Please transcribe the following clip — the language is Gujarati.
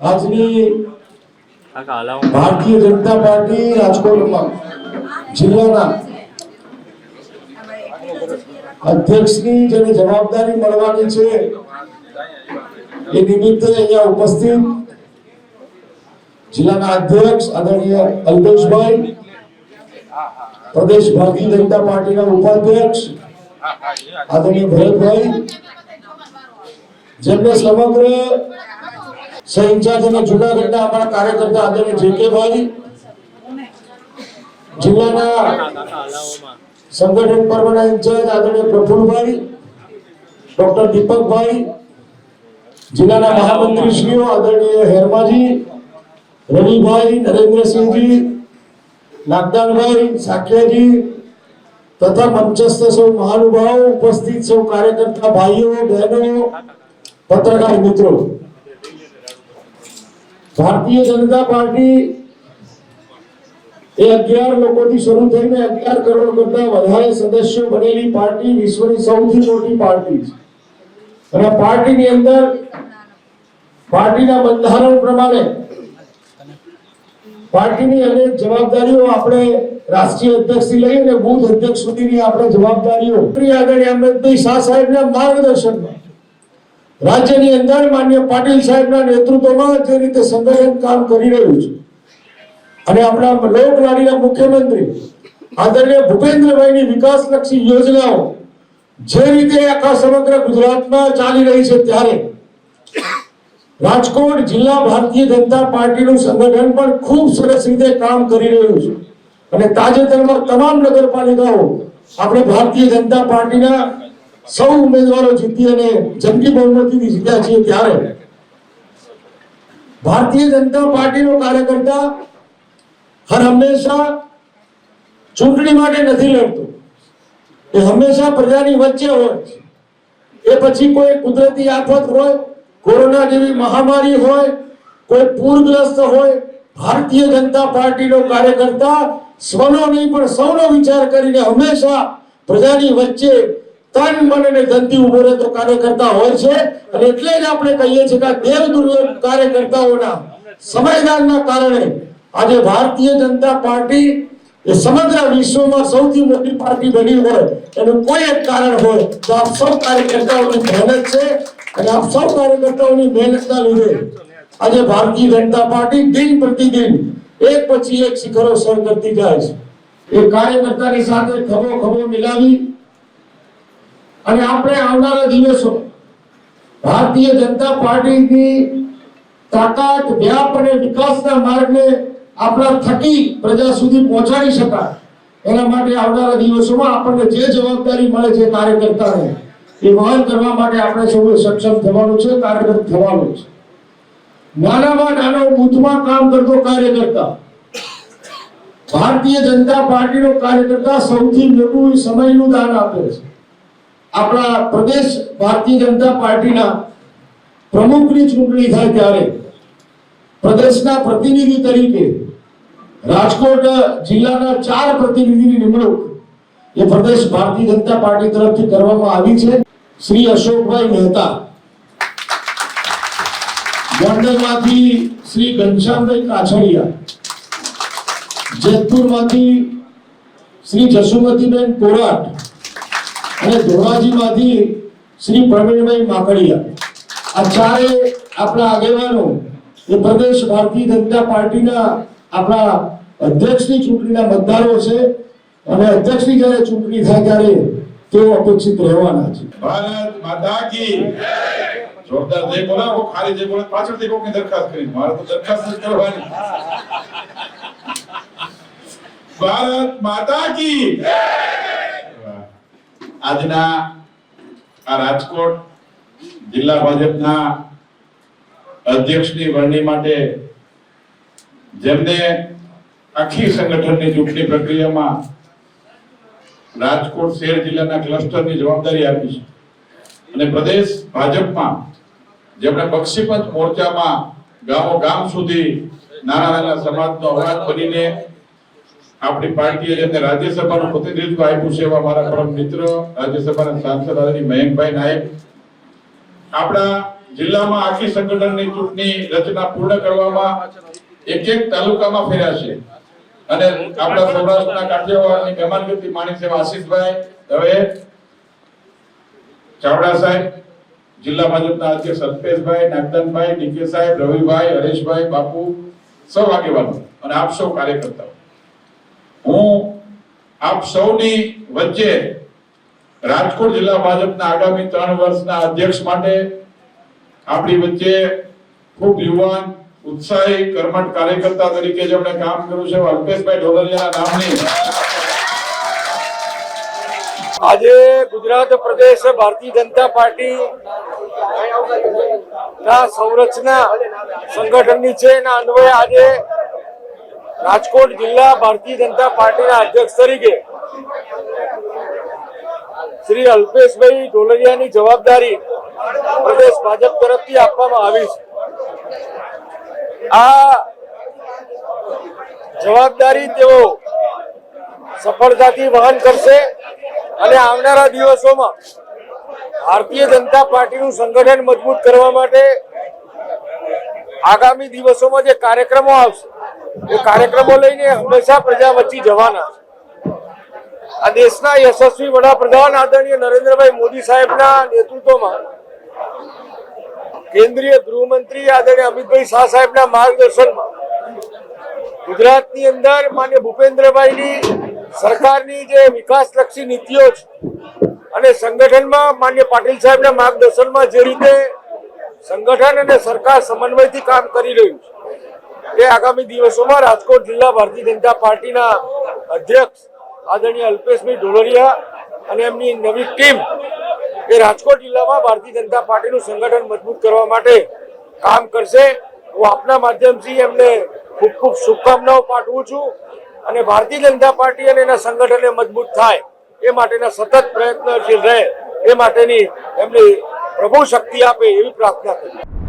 આજની ભારતીય જનતા પાર્ટી રાજકોટમાં જિલ્લાના અધ્યક્ષની જેને જવાબદારી મળવાની છે એ નિમિત્તે અહીંયા ઉપસ્થિત જિલ્લાના અધ્યક્ષ આદરણીય અલ્પેશભાઈ પ્રદેશ ભારતીય જનતા પાર્ટીના ઉપાધ્યક્ષ આદરણીય ભરતભાઈ જેમને સમગ્ર અને જુનાગઢના અમારા કાર્યકર્તા આદરણીય જેકેભાઈ જિલ્લાના સંગઠન પર્વના ઇન્ચાર્જ આદરણીય પ્રફુલભાઈ ડોક્ટર દીપકભાઈ જિલ્લાના મહામંત્રીશ્રીઓ આદરણીય હેરમાજી, રવિભાઈ, નરેન્દ્રસિંહજી, નાગદાનભાઈ સાકિયાજી તથા મંચસ્થ સૌ મહાનુભાવો ઉપસ્થિત સૌ કાર્યકર્તા ભાઈઓ, બહેનો, પત્રકાર મિત્રો. ભારતીય જનતા પાર્ટી એ અગિયાર લોકોથી શરૂ થઈને અગિયાર કરોડ કરતા વધારે સદસ્યો બનેલી પાર્ટી વિશ્વની સૌથી મોટી પાર્ટી છે. અને પાર્ટીની અંદર પાર્ટીના બંધારણ પ્રમાણે પાર્ટીની અનેક જવાબદારીઓ આપણે રાષ્ટ્રીય અધ્યક્ષથી લઈને બુથ અધ્યક્ષ સુધીની આપણે જવાબદારીઓ. આગળ અમૃતભાઈ શાહ સાહેબના માર્ગદર્શનમાં રાજ્યની અંદર માન્ય પાટીલ સાહેબના નેતૃત્વમાં જે રીતે સંગઠન કામ કરી રહ્યું છે. અને આપણા લોકલાડીના મુખ્યમંત્રી, આદરણીય ભૂપેન્દ્રભાઈની વિકાસલક્ષી યોજનાઓ જે રીતે આખા સમગ્ર ગુજરાતમાં ચાલી રહી છે ત્યારે રાજકોટ જિલ્લા ભારતીય જનતા પાર્ટીનું સંગઠન પણ ખૂબ સરસ રીતે કામ કરી રહ્યું છે. અને તાજેતરમાં તમામ નગરપાલિકાઓ આપણે ભારતીય જનતા પાર્ટીના સૌ ઉમેદવારો જીતી અને જંગી બહુમતીથી જીત્યા છીએ ત્યારે. ભારતીય જનતા પાર્ટીનો કાર્યકર્તા હર હંમેશા ચૂંટણી માટે નથી લડતો. એ હંમેશા પ્રજાની વચ્ચે હોય એ પછી કોઈ કુદરતી આફત હોય, કોરોના જેવી મહામારી હોય, કોઈ પૂરગ્રસ્ત હોય, ભારતીય જનતા પાર્ટીનો કાર્યકર્તા સ્વનો નહીં પણ સૌનો વિચાર કરીને હંમેશા પ્રજાની વચ્ચે તન મન અને ધનથી ઊભો રહેતો કાર્યકર્તા હોય છે. અને એટલે જ આપણે કહીએ છીએ કે દેવ દુર્લભ કાર્યકર્તાઓના સમયદાનના કારણે આજે ભારતીય જનતા પાર્ટી એ સમગ્ર વિશ્વમાં સૌથી મોટી પાર્ટી બની હોય એનું કોઈ એક કારણ હોય તો આપ સૌ કાર્યકર્તાઓની મહેનત છે અને આપ સૌ કાર્યકર્તાઓની મહેનતના લીધે આજે ભારતીય જનતા પાર્ટી દિન પ્રતિદિન એક પછી એક શિખરો સર કરતી જાય છે. એ કાર્યકર્તાની સાથે ખભો ખભો મિલાવી અને આપણે આવનારા દિવસો ભારતીય જનતા પાર્ટીની તાકાત, વ્યાપ અને વિકાસના માર્ગને આપણા થકી પ્રજા સુધી પહોંચાડી શકાય. એના માટે આવનારા દિવસોમાં આપણને જે જવાબદારી મળે છે કાર્યકર્તાને એ વહન કરવા માટે આપણે સૌએ સક્ષમ થવાનું છે, કાર્યરત થવાનું છે. નાનામાં નાનો બુથમાં કામ કરતો કાર્યકર્તા, ભારતીય જનતા પાર્ટીનો કાર્યકર્તા સૌથી મોટું સમયનું દાન આપે છે. આપણા પ્રદેશ ભારતીય જનતા પાર્ટીના પ્રમુખની ચૂંટણી થાય ત્યારે પ્રદેશના પ્રતિનિધિ તરીકે રાજકોટ જિલ્લાના ચાર પ્રતિનિધિની નિમણૂક એ પ્રદેશ ભારતીય જનતા પાર્ટી તરફથી કરવામાં આવી છે. શ્રી અશોકભાઈ મહેતા. ગોંડલમાંથી શ્રી ઘનશ્યામભાઈ કાછડિયા. જેતપુરમાંથી શ્રી જસુમતીબેન કોરાટ. અને ધોરાજીમાંથી શ્રી પ્રવીણભાઈ માકડિયા. આ ચારે આપણા આગેવાનો એ પ્રદેશ ભારતીય જનતા પાર્ટીના આપણા અધ્યક્ષની ચૂંટણીના મતદારો છે અને અધ્યક્ષની જ્યારે ચૂંટણી થાય ત્યારે તેઓ અપેક્ષિત રહેવાના છે. ભારત માતા કી જોરદાર જય બોલાવો ખાલી જય બોલે, પાછળથી કોકની દરખાસ્ત કરી. મારે તો દરખાસ્ત જ કરવાની. ભારત માતા કી વાહ. આજના આ રાજકોટ જિલ્લા ભાજપના અધ્યક્ષની વરણી માટે જેમને આખી સંગઠનની ચૂંટણી પ્રક્રિયામાં રાજકોટ શહેર જિલ્લાના ક્લસ્ટરની જવાબદારી આપી છે. અને પ્રદેશ ભાજપમાં જેમણે બક્ષીપંચ મોરચામાં ગામો ગામ સુધી નાના નાના સમાજનો અવાજ બનીને આપણી પાર્ટીએ જેમને રાજ્યસભાનું પ્રતિનિધિત્વ આપ્યું છે એવા મારા પરમ મિત્ર, રાજ્યસભાના સાંસદ આદરણીય મયંકભાઈ નાયક, આપણા જિલ્લામાં આખી સંગઠનની ચૂંટણી રચના પૂર્ણ કરવામાં એક એક તાલુકામાં ફેર્યા છે. અને આપણા સૌરાષ્ટ્રના કાઠિયાવાડની મહેમાનગતિ માણી એવા આશીષભાઈ દવે ચાવડા સાહેબ, જિલ્લા ભાજપના અધ્યક્ષ અલ્પેશભાઈ, નાગદાનભાઈ ડીકે સાહેબ રવિભાઈ, હરેશભાઈ, બાપુ, સૌ આગેવાનો અને આપ સૌ કાર્યકર્તાઓ. હું આપ સૌની વચ્ચે રાજકોટ જિલ્લા ભાજપના આગામી ત્રણ વર્ષના અધ્યક્ષ માટે આપણી વચ્ચે ખૂબ યુવાન, ઉત્સાહી, કર્મઠ કાર્યકર્તા તરીકે જેમણે કામ કર્યું છે. અલ્પેશભાઈ ઢોલરિયાના નામની. આજે ગુજરાત પ્રદેશ ભારતીય જનતા પાર્ટી ના સંરચના સંગઠનની છે. એના અન્વયે આજે રાજકોટ જિલ્લા ભારતીય જનતા પાર્ટીના અધ્યક્ષ તરીકે શ્રી અલ્પેશભાઈ ઢોલરિયાની જવાબદારી પ્રદેશ ભાજપ તરફથી આપવામાં આવી છે. આ જવાબદારી તેઓ સફળતાથી વહન કરશે અને આવનારા દિવસોમાં ભારતીય જનતા પાર્ટીનું સંગઠન મજબૂત કરવા માટે આગામી દિવસોમાં જે કાર્યક્રમો આવશે એ કાર્યક્રમો લઈને હંમેશા પ્રજા વચ્ચે જવાના. આ દેશના યશસ્વી વડાપ્રધાન આદરણીય નરેન્દ્રભાઈ મોદી સાહેબના નેતૃત્વમાં કેન્દ્રીય ગૃહમંત્રી આદરણીય અમિતભાઈ શાહ સાહેબના માર્ગદર્શનમાં ગુજરાતની અંદર માન્ય ભૂપેન્દ્રભાઈની સરકારની જે વિકાસલક્ષી નીતિઓ છે અને સંગઠનમાં માન્ય પાટીલ સાહેબના માર્ગદર્શનમાં જે રીતે સંગઠન અને સરકાર સમન્વયથી કામ કરી રહ્યું છે. એ આગામી દિવસોમાં રાજકોટ જિલ્લા ભારતીય જનતા પાર્ટીના અધ્યક્ષ આદરણીય અલ્પેશભાઈ ઢોલરિયા અને એમની નવી ટીમ એ રાજકોટ જિલ્લામાં ભારતીય જનતા પાર્ટીનું સંગઠન મજબૂત કરવા માટે કામ કરશે. હું આપના માધ્યમથી એમને ખૂબ ખૂબ શુભકામનાઓ પાઠવું છું અને ભારતીય જનતા પાર્ટી અને એના સંગઠને મજબૂત થાય એ માટેના સતત પ્રયત્નશીલ રહે એ માટેની એમની પ્રભુ શક્તિ આપે એવી પ્રાર્થના કરી